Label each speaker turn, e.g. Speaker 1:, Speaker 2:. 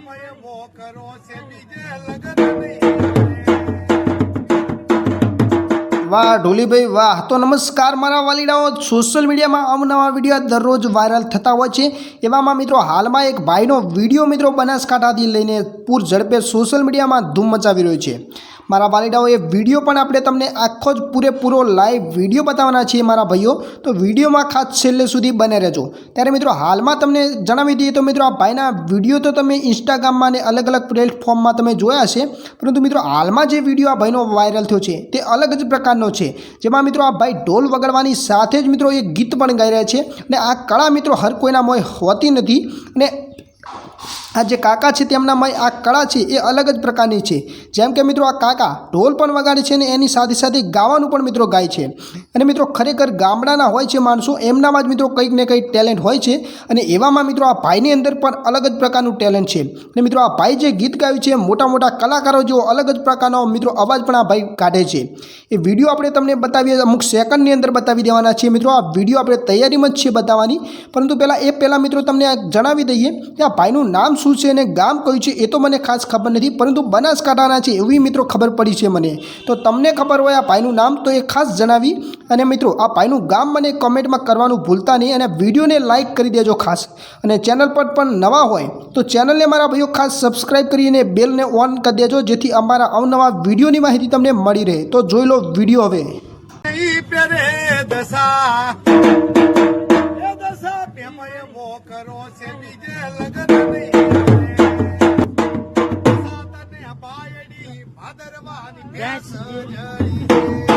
Speaker 1: એમાં મોકરો કરો છે બીજે લગન
Speaker 2: વાહ, ઢોલીભાઈ વાહ. તો નમસ્કાર મારા વાલીડાઓ. સોશિયલ મીડિયામાં અવનવા વીડિયો દરરોજ વાયરલ થતા હોય છે. એવામાં મિત્રો હાલમાં એક ભાઈનો વીડિયો મિત્રો બનાસકાંઠાથી લઈને પૂર ઝડપે સોશિયલ મીડિયામાં ધૂમ મચાવી રહ્યો છે. મારા વાલીડાઓ એ વીડિયો પણ આપણે તમને આખો જ પૂરેપૂરો લાઈવ વીડિયો બતાવવાના છીએ મારા ભાઈઓ. તો વિડીયોમાં ખાસ છેલ્લે સુધી બને રહેજો. ત્યારે મિત્રો હાલમાં તમને જણાવી દઈએ તો મિત્રો આ ભાઈના વીડિયો તો તમે ઇન્સ્ટાગ્રામમાં અને અલગ અલગ પ્લેટફોર્મમાં તમે જોયા હશે. પરંતુ મિત્રો હાલમાં જે વીડિયો આ ભાઈનો વાયરલ થયો છે, તે અલગ જ પ્રકારનો છે. જેમાં મિત્રો આ ભાઈ ઢોલ વગાડવાની સાથે જ મિત્રો એક ગીત પણ ગાઈ રહ્યા છે. અને આ કળા મિત્રો હર કોઈના મોય હોતી નથી. અને આ જે કાકા છે તેમનામાં આ કળા છે એ અલગ જ પ્રકારની છે. જેમ કે મિત્રો આ કાકા ઢોલ પણ વગાડે છે અને એની સાથે સાથે ગાવાનું પણ મિત્રો ગાય છે. અને મિત્રો ખરેખર ગામડાના હોય છે માણસો એમનામાં જ મિત્રો કંઈક ને કંઈક ટેલેન્ટ હોય છે અને એવામાં મિત્રો આ ભાઈની અંદર પણ અલગ જ પ્રકારનું ટેલેન્ટ છે. અને મિત્રો આ ભાઈ જે ગીત ગાયું છે મોટા મોટા કલાકારો જેવો અલગ જ પ્રકારનો મિત્રો અવાજ પણ આ ભાઈ કાઢે છે. એ વીડિયો આપણે તમને બતાવીએ, અમુક સેકન્ડની અંદર બતાવી દેવાના છીએ. મિત્રો આ વીડિયો આપણે તૈયારીમાં જ છે બતાવવાની. પરંતુ પહેલાં એ પહેલાં મિત્રો તમને જણાવી દઈએ કે આ ભાઈનું નામ શું છે અને ગામ કયું છે એ તો મને ખાસ ખબર નથી, પરંતુ બનાસકાંઠાના છે એવી મિત્રો ખબર પડી છે મને. તો તમને ખબર હોય આ ભાઈનું નામ, તો એ ખાસ જણાવી. અને મિત્રો, આ ભાઈનું ગામ મને કમેન્ટમાં કરવાનું ભૂલતા નહીં અને વિડીયોને લાઇક કરી દેજો ખાસ. અને ચેનલ પર પણ નવા હોય, તો ચેનલને મારા ભાઈઓ ખાસ સબસ્ક્રાઈબ કરીને બેલને ઓન કરી દેજો, જેથી અમારા અવનવા વિડીયોની માહિતી તમને મળી રહે. તો જોઈ લો વીડિયો હવે.
Speaker 1: કરો છે બીજે લગન નહીં ભાદરવાની ભેંસ જઈ